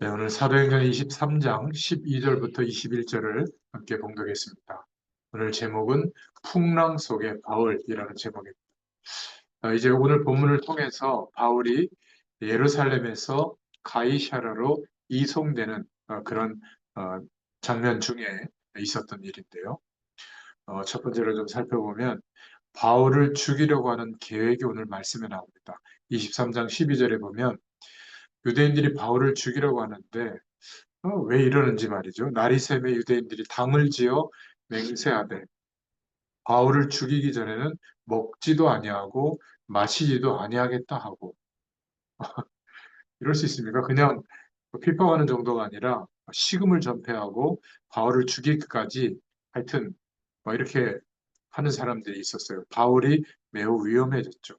네, 오늘 사도행전 23장 12절부터 21절을 함께 봉독했습니다. 오늘 제목은 풍랑 속의 바울이라는 제목입니다. 어, 이제 오늘 본문을 통해서 바울이 예루살렘에서 가이샤라로 이송되는 어, 그런 어, 장면 중에 있었던 일인데요. 어, 첫 번째로 좀 살펴보면 바울을 죽이려고 하는 계획이 오늘 말씀에 나옵니다. 23장 12절에 보면 유대인들이 바울을 죽이려고 하는데 어, 왜 이러는지 말이죠. 나리샘의 유대인들이 당을 지어 맹세하되 바울을 죽이기 전에는 먹지도 아니하고 마시지도 아니하겠다 하고 이럴 수 있습니까? 그냥 핍박하는 정도가 아니라 식음을 전폐하고 바울을 죽이기까지 하여튼 뭐 이렇게 하는 사람들이 있었어요. 바울이 매우 위험해졌죠.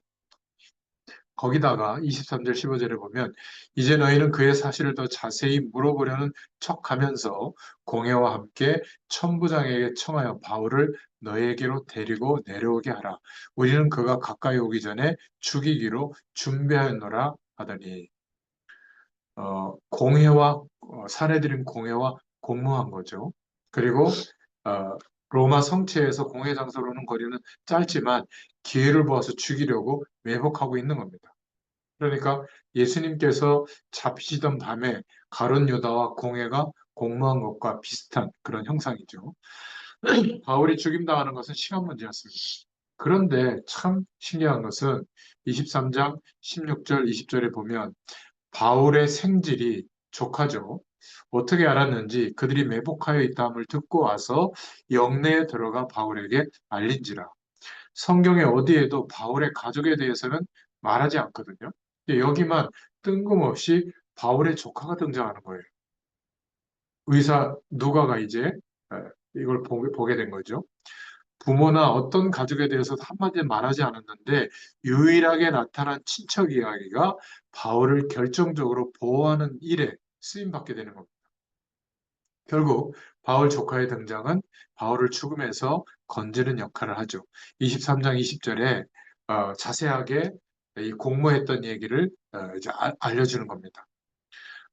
거기다가 23절 15절에 보면 이제 너희는 그의 사실을 더 자세히 물어보려는 척하면서 공회와 함께 천부장에게 청하여 바울을 너희에게로 데리고 내려오게 하라. 우리는 그가 가까이 오기 전에 죽이기로 준비하였노라 하더니 어, 공회와 어, 사내들인 공회와 공모한 거죠. 그리고 어, 로마 성체에서 공회 장소로는 거리는 짧지만 기회를 보아서 죽이려고 매복하고 있는 겁니다. 그러니까 예수님께서 잡히시던 밤에 가론 유다와 공회가 공모한 것과 비슷한 그런 형상이죠. 바울이 죽임당하는 것은 시간 문제였습니다. 그런데 참 신기한 것은 23장 16절, 20절에 보면 바울의 생질이 족하죠. 어떻게 알았는지 그들이 매복하여 있다함을 듣고 와서 영내에 들어가 바울에게 알린지라. 성경에 어디에도 바울의 가족에 대해서는 말하지 않거든요. 여기만 뜬금없이 바울의 조카가 등장하는 거예요. 의사 누가가 이제 이걸 보게 된 거죠. 부모나 어떤 가족에 대해서 한마디 말하지 않았는데 유일하게 나타난 친척 이야기가 바울을 결정적으로 보호하는 일에 쓰임받게 되는 겁니다. 결국 바울 조카의 등장은 바울을 죽음에서 건지는 역할을 하죠. 23장 20절에 어, 자세하게 이 공모했던 얘기를 어, 이제 아, 알려주는 겁니다.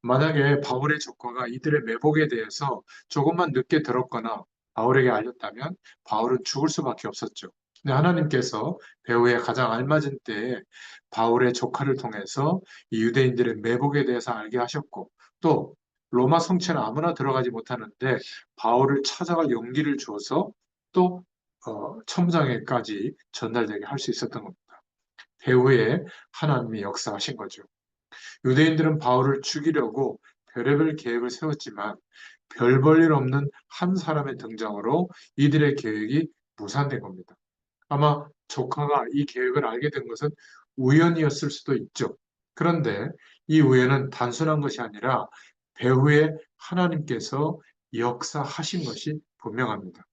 만약에 바울의 조카가 이들의 매복에 대해서 조금만 늦게 들었거나 바울에게 알렸다면 바울은 죽을 수밖에 없었죠. 근데 하나님께서 배우에 가장 알맞은 때에 바울의 조카를 통해서 이 유대인들의 매복에 대해서 알게 하셨고 또 로마 성체는 아무나 들어가지 못하는데 바울을 찾아갈 용기를 주어서 또 어, 첨장에까지 전달되게 할 수 있었던 겁니다. 배후에 하나님이 역사하신 거죠. 유대인들은 바울을 죽이려고 별의별 계획을 세웠지만 별 볼일 없는 한 사람의 등장으로 이들의 계획이 무산된 겁니다. 아마 조카가 이 계획을 알게 된 것은 우연이었을 수도 있죠. 그런데 이 우연은 단순한 것이 아니라 배후에 하나님께서 역사하신 것이 분명합니다.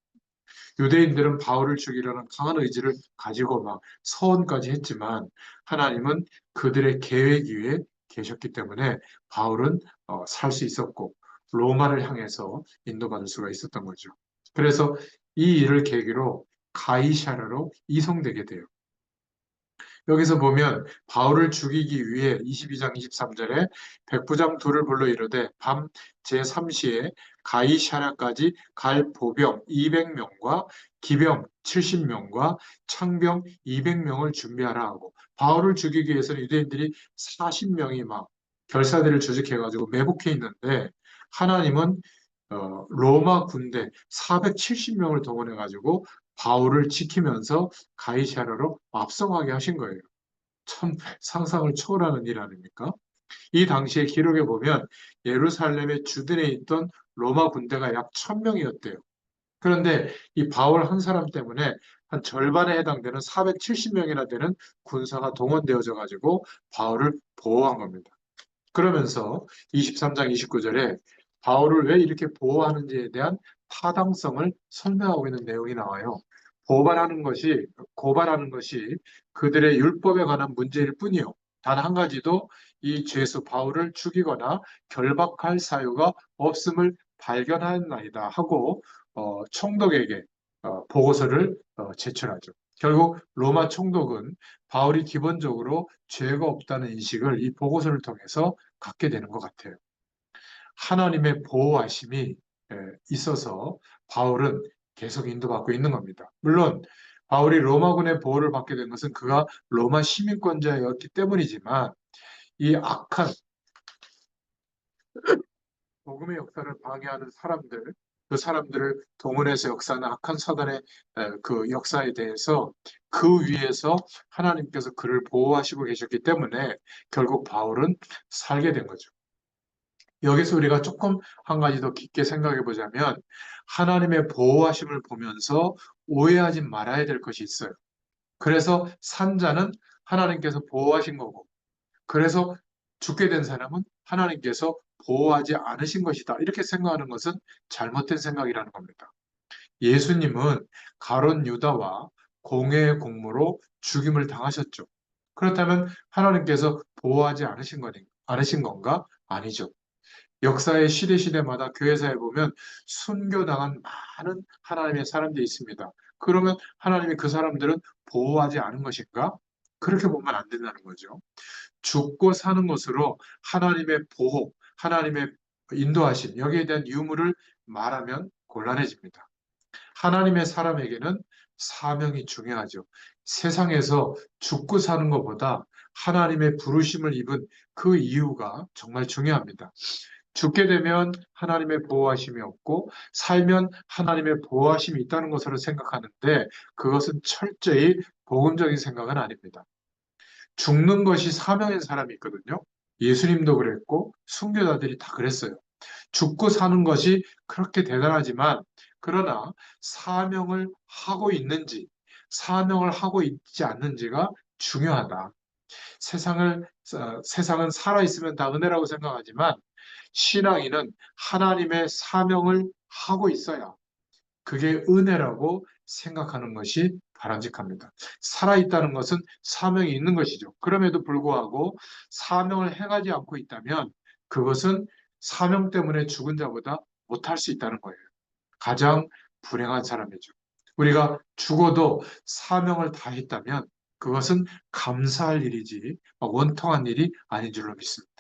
유대인들은 바울을 죽이려는 강한 의지를 가지고 막 서원까지 했지만 하나님은 그들의 계획 위에 계셨기 때문에 바울은 어, 살 수 있었고 로마를 향해서 인도받을 수가 있었던 거죠. 그래서 이 일을 계기로 가이샤르로 이송되게 돼요. 여기서 보면 바울을 죽이기 위해 22장 23절에 백부장 둘을 불러 이르되 밤 제3시에 가이샤라까지 갈 보병 200명과 기병 70명과 창병 200명을 준비하라 하고 바울을 죽이기 위해서는 유대인들이 40명이 막 결사대를 조직해가지고 매복해 있는데 하나님은 어, 로마 군대 470명을 동원해가지고 바울을 지키면서 가이샤라로 앞서가게 하신 거예요. 참 상상을 초월하는 일 아닙니까? 이 당시의 기록에 보면 예루살렘의 주둔에 있던 로마 군대가 약 천명이었대요. 그런데 이 바울 한 사람 때문에 한 절반에 해당되는 470명이나 되는 군사가 동원되어져 가지고 바울을 보호한 겁니다. 그러면서 23장 29절에 바울을 왜 이렇게 보호하는지에 대한 타당성을 설명하고 있는 내용이 나와요. 고발하는 것이 고발하는 것이 그들의 율법에 관한 문제일 뿐이요. 단 한 가지도 이 죄수 바울을 죽이거나 결박할 사유가 없음을 발견하였나이다 하고 어, 총독에게 어, 보고서를 어, 제출하죠. 결국 로마 총독은 바울이 기본적으로 죄가 없다는 인식을 이 보고서를 통해서 갖게 되는 것 같아요. 하나님의 보호하심이 예, 있어서 바울은 계속 인도받고 있는 겁니다. 물론 바울이 로마군의 보호를 받게 된 것은 그가 로마 시민권자였기 때문이지만 이 악한 복음의 역사를 방해하는 사람들, 그 사람들을 동원해서 역사하는 악한 사단의 에, 그 역사에 대해서 그 위에서 하나님께서 그를 보호하시고 계셨기 때문에 결국 바울은 살게 된 거죠. 여기서 우리가 조금 한 가지 더 깊게 생각해 보자면 하나님의 보호하심을 보면서 오해하지 말아야 될 것이 있어요. 그래서 산자는 하나님께서 보호하신 거고, 그래서 죽게 된 사람은 하나님께서 보호하지 않으신 것이다. 이렇게 생각하는 것은 잘못된 생각이라는 겁니다. 예수님은 가론 유다와 공회의 공모로 죽임을 당하셨죠. 그렇다면 하나님께서 보호하지 않으신 건가? 아니죠. 역사의 시대 시대마다 교회사에 보면 순교당한 많은 하나님의 사람들이 있습니다. 그러면 하나님이 그 사람들은 보호하지 않은 것인가? 그렇게 보면 안 된다는 거죠. 죽고 사는 것으로 하나님의 보호, 하나님의 인도하심, 여기에 대한 유무를 말하면 곤란해집니다. 하나님의 사람에게는 사명이 중요하죠. 세상에서 죽고 사는 것보다 하나님의 부르심을 입은 그 이유가 정말 중요합니다. 죽게 되면 하나님의 보호하심이 없고 살면 하나님의 보호하심이 있다는 것으로 생각하는데 그것은 철저히 복음적인 생각은 아닙니다. 죽는 것이 사명인 사람이 있거든요. 예수님도 그랬고 순교자들이 다 그랬어요. 죽고 사는 것이 그렇게 대단하지만 그러나 사명을 하고 있는지 사명을 하고 있지 않는지가 중요하다. 세상을 어, 세상은 살아 있으면 다 은혜라고 생각하지만 신앙인은 하나님의 사명을 하고 있어야 그게 은혜라고 생각하는 것이 바람직합니다. 살아있다는 것은 사명이 있는 것이죠. 그럼에도 불구하고 사명을 행하지 않고 있다면 그것은 사명 때문에 죽은 자보다 못할 수 있다는 거예요. 가장 불행한 사람이죠. 우리가 죽어도 사명을 다했다면 그것은 감사할 일이지 원통한 일이 아닌 줄로 믿습니다.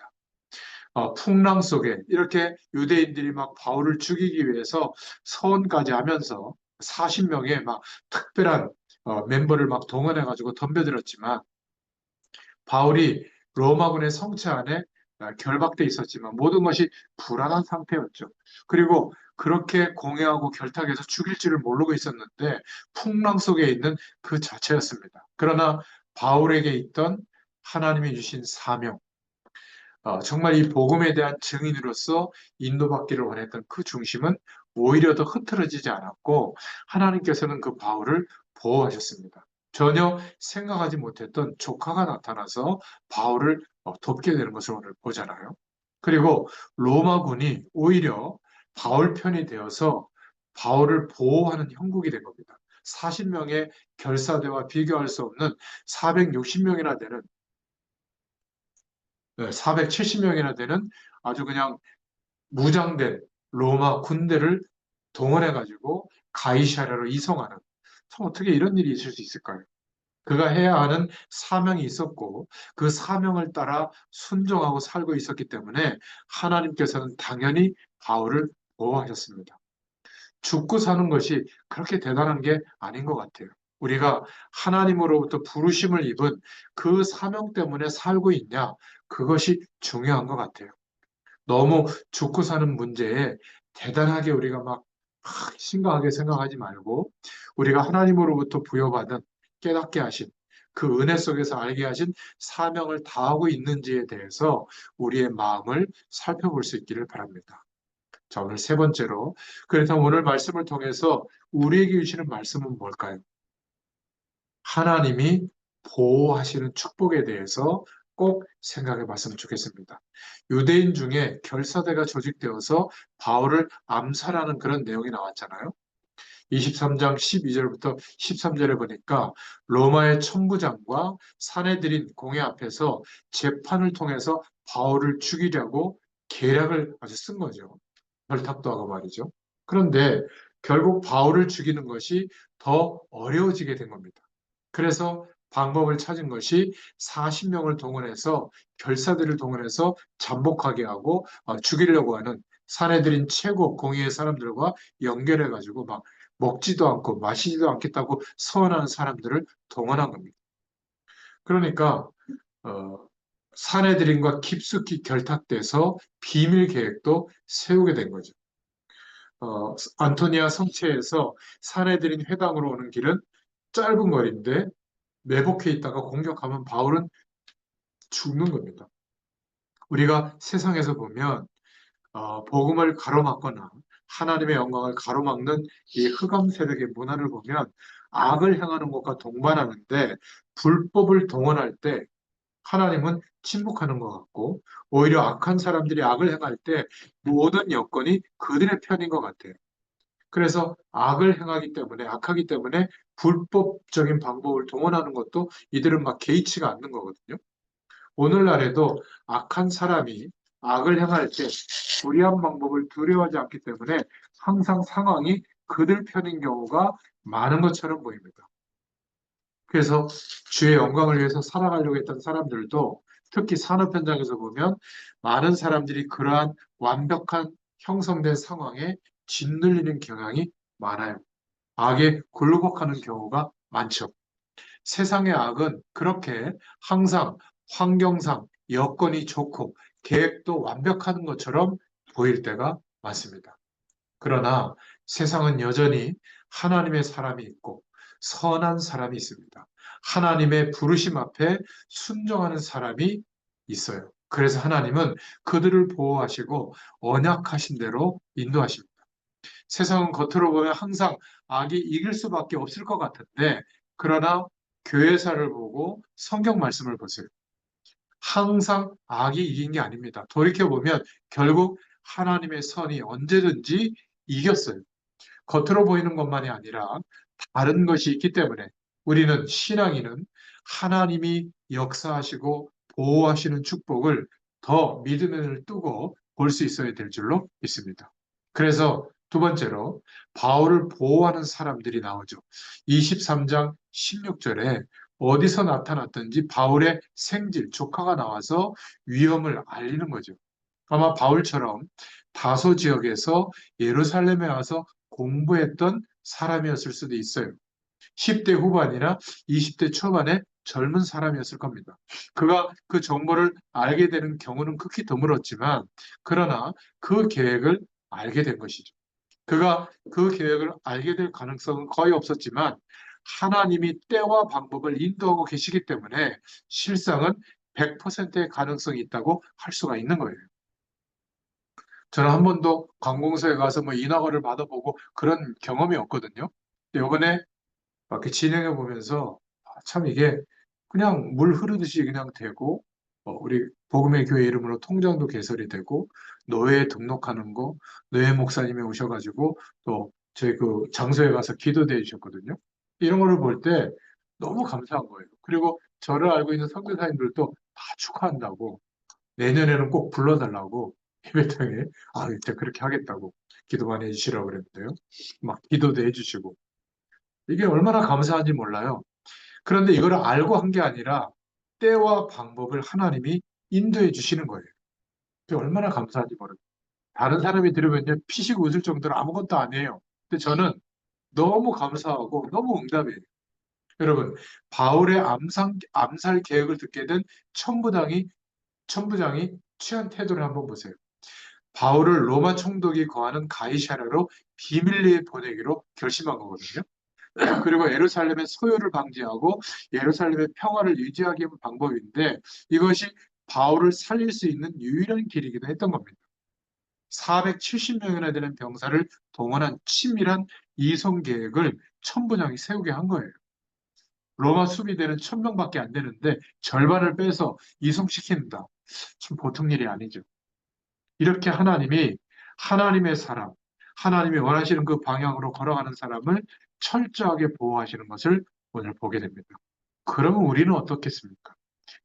어, 풍랑 속에 이렇게 유대인들이 막 바울을 죽이기 위해서 서원까지 하면서 40명의 막 특별한 어, 멤버를 막 동원해가지고 덤벼들었지만 바울이 로마군의 성체 안에 어, 결박돼 있었지만 모든 것이 불안한 상태였죠. 그리고 그렇게 공회하고 결탁해서 죽일 줄을 모르고 있었는데 풍랑 속에 있는 그 자체였습니다. 그러나 바울에게 있던 하나님이 주신 사명, 어, 정말 이 복음에 대한 증인으로서 인도받기를 원했던 그 중심은 오히려 더 흐트러지지 않았고 하나님께서는 그 바울을 보호하셨습니다. 전혀 생각하지 못했던 조카가 나타나서 바울을 어, 돕게 되는 것을 오늘 보잖아요. 그리고 로마군이 오히려 바울 편이 되어서 바울을 보호하는 형국이 된 겁니다. 40명의 결사대와 비교할 수 없는 460명이나 되는 470명이나 되는 아주 그냥 무장된 로마 군대를 동원해 가지고 가이샤라로 이송하는 참 어떻게 이런 일이 있을 수 있을까요? 그가 해야 하는 사명이 있었고 그 사명을 따라 순종하고 살고 있었기 때문에 하나님께서는 당연히 바울을 보호하셨습니다. 죽고 사는 것이 그렇게 대단한 게 아닌 것 같아요. 우리가 하나님으로부터 부르심을 입은 그 사명 때문에 살고 있냐? 그것이 중요한 것 같아요. 너무 죽고 사는 문제에 대단하게 우리가 막 심각하게 생각하지 말고 우리가 하나님으로부터 부여받은 깨닫게 하신 그 은혜 속에서 알게 하신 사명을 다하고 있는지에 대해서 우리의 마음을 살펴볼 수 있기를 바랍니다. 자, 오늘 세 번째로 그래서 오늘 말씀을 통해서 우리에게 주시는 말씀은 뭘까요? 하나님이 보호하시는 축복에 대해서 꼭 생각해 봤으면 좋겠습니다. 유대인 중에 결사대가 조직되어서 바울을 암살하는 그런 내용이 나왔잖아요. 23장 12절부터 13절에 보니까 로마의 천부장과 사내들인 공회 앞에서 재판을 통해서 바울을 죽이려고 계략을 아주 쓴 거죠. 혈탁도 하고 말이죠. 그런데 결국 바울을 죽이는 것이 더 어려워지게 된 겁니다. 그래서 방법을 찾은 것이 40명을 동원해서 결사들을 동원해서 잠복하게 하고 어, 죽이려고 하는 사내들인 최고 공의의 사람들과 연결해 가지고 막 먹지도 않고 마시지도 않겠다고 서원하는 사람들을 동원한 겁니다. 그러니까 어, 사내들인과 깊숙이 결탁돼서 비밀 계획도 세우게 된 거죠. 어, 안토니아 성체에서 사내들인 회당으로 오는 길은 짧은 거리인데 매복해 있다가 공격하면 바울은 죽는 겁니다. 우리가 세상에서 보면 어, 복음을 가로막거나 하나님의 영광을 가로막는 이 흑암 세력의 문화를 보면 악을 행하는 것과 동반하는데 불법을 동원할 때 하나님은 침묵하는 것 같고 오히려 악한 사람들이 악을 행할 때 모든 여건이 그들의 편인 것 같아요. 그래서 악을 행하기 때문에 악하기 때문에 불법적인 방법을 동원하는 것도 이들은 막 개의치가 않는 거거든요. 오늘날에도 악한 사람이 악을 행할 때 불의한 방법을 두려워하지 않기 때문에 항상 상황이 그들 편인 경우가 많은 것처럼 보입니다. 그래서 주의 영광을 위해서 살아가려고 했던 사람들도 특히 산업 현장에서 보면 많은 사람들이 그러한 완벽한 형성된 상황에 짓눌리는 경향이 많아요. 악에 굴복하는 경우가 많죠. 세상의 악은 그렇게 항상 환경상 여건이 좋고 계획도 완벽한 것처럼 보일 때가 많습니다. 그러나 세상은 여전히 하나님의 사람이 있고 선한 사람이 있습니다. 하나님의 부르심 앞에 순종하는 사람이 있어요. 그래서 하나님은 그들을 보호하시고 언약하신 대로 인도하십니다. 세상은 겉으로 보면 항상 악이 이길 수밖에 없을 것 같은데 그러나 교회사를 보고 성경 말씀을 보세요. 항상 악이 이긴 게 아닙니다. 돌이켜보면 결국 하나님의 선이 언제든지 이겼어요. 겉으로 보이는 것만이 아니라 다른 것이 있기 때문에 우리는 신앙인은 하나님이 역사하시고 보호하시는 축복을 더 믿음을 뜨고 볼 수 있어야 될 줄로 믿습니다. 그래서 두 번째로 바울을 보호하는 사람들이 나오죠. 23장 16절에 어디서 나타났든지 바울의 생질, 조카가 나와서 위험을 알리는 거죠. 아마 바울처럼 다소 지역에서 예루살렘에 와서 공부했던 사람이었을 수도 있어요. 10대 후반이나 20대 초반의 젊은 사람이었을 겁니다. 그가 그 정보를 알게 되는 경우는 극히 드물었지만, 그러나 그 계획을 알게 된 것이죠. 그가 그 계획을 알게 될 가능성은 거의 없었지만, 하나님이 때와 방법을 인도하고 계시기 때문에 실상은 100%의 가능성이 있다고 할 수가 있는 거예요. 저는 한 번도 관공서에 가서 뭐 인허가를 받아보고 그런 경험이 없거든요. 이번에 이렇게 진행해 보면서 아, 참 이게 그냥 물 흐르듯이 그냥 되고 어, 우리 복음의 교회 이름으로 통장도 개설이 되고 노예에 등록하는 거 노예 목사님이 오셔가지고 또 저희 그 장소에 가서 기도대 주셨거든요. 이런 거를 볼 때 너무 감사한 거예요. 그리고 저를 알고 있는 선교사님들도 다 축하한다고 내년에는 꼭 불러달라고 예배당에 아 이제 그렇게 하겠다고 기도 많이 해주시라고 그랬는데요. 막 기도도 해주시고 이게 얼마나 감사한지 몰라요. 그런데 이거를 알고 한 게 아니라 때와 방법을 하나님이 인도해 주시는 거예요. 그게 얼마나 감사한지 모르겠어요. 다른 사람이 들으면요 피식 웃을 정도로 아무것도 아니에요. 근데 저는 너무 감사하고 너무 응답이에요. 여러분 바울의 암상, 암살 계획을 듣게 된 천부장이 천부장이 취한 태도를 한번 보세요. 바울을 로마 총독이 거하는 가이샤라로 비밀리에 보내기로 결심한 거거든요. 그리고 예루살렘의 소요를 방지하고 예루살렘의 평화를 유지하기 위한 방법인데 이것이 바울을 살릴 수 있는 유일한 길이기도 했던 겁니다. 470명이나 되는 병사를 동원한 치밀한 이송 계획을 천부장이 세우게 한 거예요. 로마 수비대는 천명밖에 안 되는데 절반을 빼서 이송시킨다. 참 보통 일이 아니죠. 이렇게 하나님이 하나님의 사람, 하나님이 원하시는 그 방향으로 걸어가는 사람을 철저하게 보호하시는 것을 오늘 보게 됩니다. 그러면 우리는 어떻겠습니까?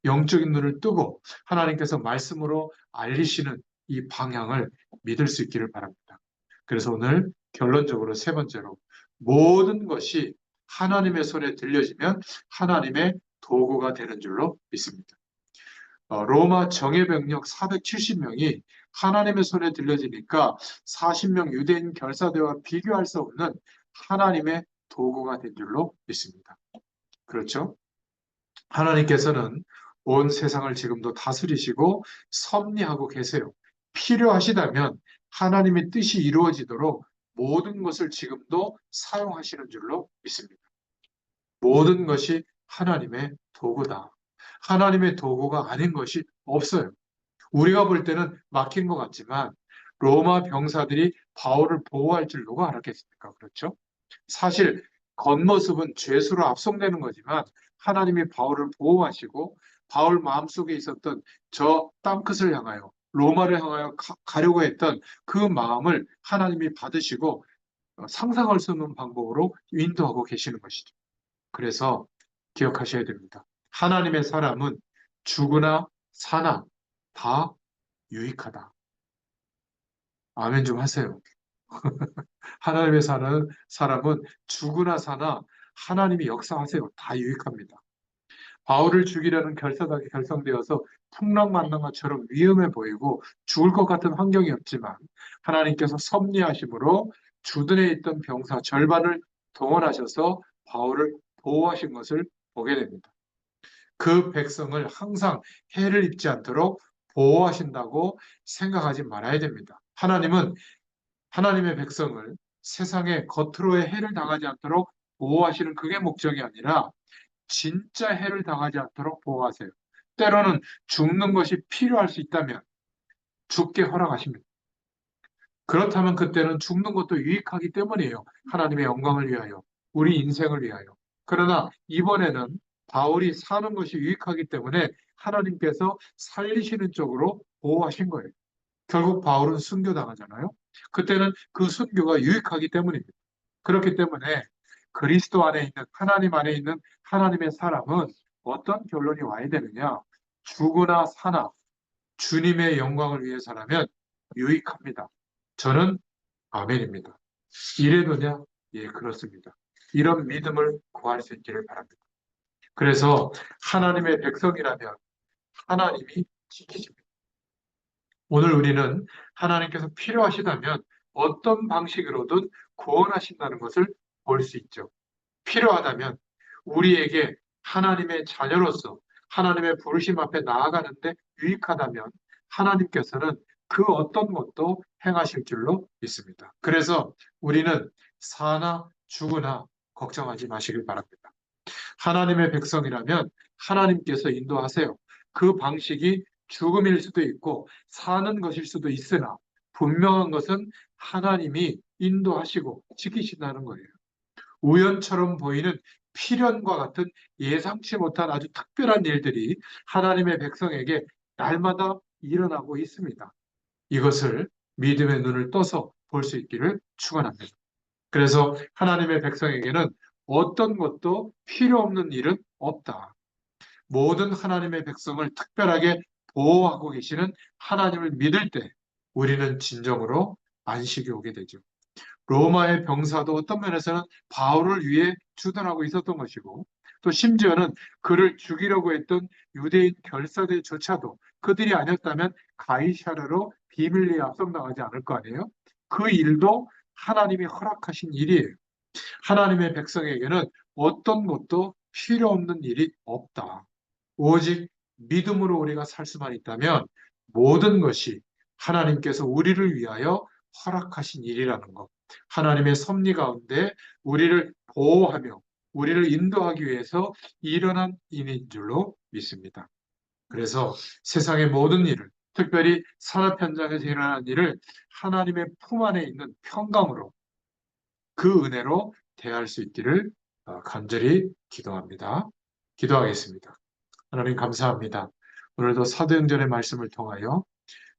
영적인 눈을 뜨고 하나님께서 말씀으로 알리시는 이 방향을 믿을 수 있기를 바랍니다. 그래서 오늘 결론적으로 세 번째로 모든 것이 하나님의 손에 들려지면 하나님의 도구가 되는 줄로 믿습니다. 어, 로마 정예병력 470명이 하나님의 손에 들려지니까 40명 유대인 결사대와 비교할 수 없는 하나님의 도구가 된 줄로 믿습니다. 그렇죠? 하나님께서는 온 세상을 지금도 다스리시고 섭리하고 계세요. 필요하시다면 하나님의 뜻이 이루어지도록 모든 것을 지금도 사용하시는 줄로 믿습니다. 모든 것이 하나님의 도구다. 하나님의 도구가 아닌 것이 없어요. 우리가 볼 때는 막힌 것 같지만 로마 병사들이 바울을 보호할 줄 누가 알았겠습니까? 그렇죠? 사실 겉모습은 죄수로 압송되는 거지만 하나님이 바울을 보호하시고 바울 마음속에 있었던 저 땅끝을 향하여 로마를 향하여 가, 려고 했던 그 마음을 하나님이 받으시고 어, 상상할 수 없는 방법으로 인도하고 계시는 것이죠. 그래서 기억하셔야 됩니다. 하나님의 사람은 죽으나 사나 다 유익하다. 아멘 좀 하세요. 하나님의 사는 사람은 죽으나 사나 하나님이 역사하세요. 다 유익합니다. 바울을 죽이려는 결사당이 결성되어서 풍랑만난 것처럼 위험해 보이고 죽을 것 같은 환경이었지만 하나님께서 섭리하심으로 주둔에 있던 병사 절반을 동원하셔서 바울을 보호하신 것을 보게 됩니다. 그 백성을 항상 해를 입지 않도록 보호하신다고 생각하지 말아야 됩니다. 하나님은 하나님의 백성을 세상의 겉으로의 해를 당하지 않도록 보호하시는 그게 목적이 아니라 진짜 해를 당하지 않도록 보호하세요. 때로는 죽는 것이 필요할 수 있다면 죽게 허락하십니다. 그렇다면 그때는 죽는 것도 유익하기 때문이에요. 하나님의 영광을 위하여, 우리 인생을 위하여. 그러나 이번에는 바울이 사는 것이 유익하기 때문에 하나님께서 살리시는 쪽으로 보호하신 거예요. 결국 바울은 순교당하잖아요. 그때는 그 순교가 유익하기 때문입니다. 그렇기 때문에 그리스도 안에 있는 하나님 안에 있는 하나님의 사람은 어떤 결론이 와야 되느냐? 죽으나 사나 주님의 영광을 위해서라면 유익합니다. 저는 아멘입니다. 이래도냐? 예, 그렇습니다. 이런 믿음을 구할 수 있기를 바랍니다. 그래서 하나님의 백성이라면 하나님이 지키십니다. 오늘 우리는 하나님께서 필요하시다면 어떤 방식으로든 구원하신다는 것을 볼 수 있죠. 필요하다면 우리에게 하나님의 자녀로서 하나님의 부르심 앞에 나아가는데 유익하다면 하나님께서는 그 어떤 것도 행하실 줄로 믿습니다. 그래서 우리는 사나 죽으나 걱정하지 마시길 바랍니다. 하나님의 백성이라면 하나님께서 인도하세요. 그 방식이 죽음일 수도 있고 사는 것일 수도 있으나 분명한 것은 하나님이 인도하시고 지키신다는 거예요. 우연처럼 보이는 필연과 같은 예상치 못한 아주 특별한 일들이 하나님의 백성에게 날마다 일어나고 있습니다. 이것을 믿음의 눈을 떠서 볼 수 있기를 축원합니다. 그래서 하나님의 백성에게는 어떤 것도 필요 없는 일은 없다. 모든 하나님의 백성을 특별하게 보호하고 계시는 하나님을 믿을 때 우리는 진정으로 안식이 오게 되죠. 로마의 병사도 어떤 면에서는 바울을 위해 주둔하고 있었던 것이고 또 심지어는 그를 죽이려고 했던 유대인 결사대조차도 그들이 아니었다면 가이샤르로 비밀리에 압송당하지 않을 거 아니에요? 그 일도 하나님이 허락하신 일이에요. 하나님의 백성에게는 어떤 것도 필요 없는 일이 없다. 오직 믿음으로 우리가 살 수만 있다면 모든 것이 하나님께서 우리를 위하여 허락하신 일이라는 것. 하나님의 섭리 가운데 우리를 보호하며 우리를 인도하기 위해서 일어난 일인 줄로 믿습니다. 그래서 세상의 모든 일을 특별히 산업 현장에서 일어난 일을 하나님의 품 안에 있는 평강으로 그 은혜로 대할 수 있기를 어, 간절히 기도합니다. 기도하겠습니다. 하나님 감사합니다. 오늘도 사도행전의 말씀을 통하여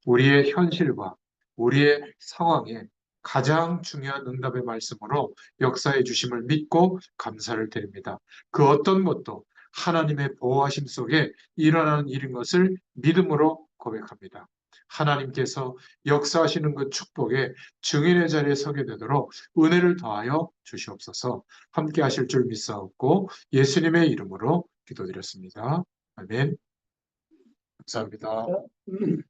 우리의 현실과 우리의 상황에 가장 중요한 응답의 말씀으로 역사해 주심을 믿고 감사를 드립니다. 그 어떤 것도 하나님의 보호하심 속에 일어나는 일인 것을 믿음으로 고백합니다. 하나님께서 역사하시는 그 축복에 증인의 자리에 서게 되도록 은혜를 더하여 주시옵소서 함께 하실 줄 믿사옵고 예수님의 이름으로 기도드렸습니다. 아멘. 감사합니다. 음.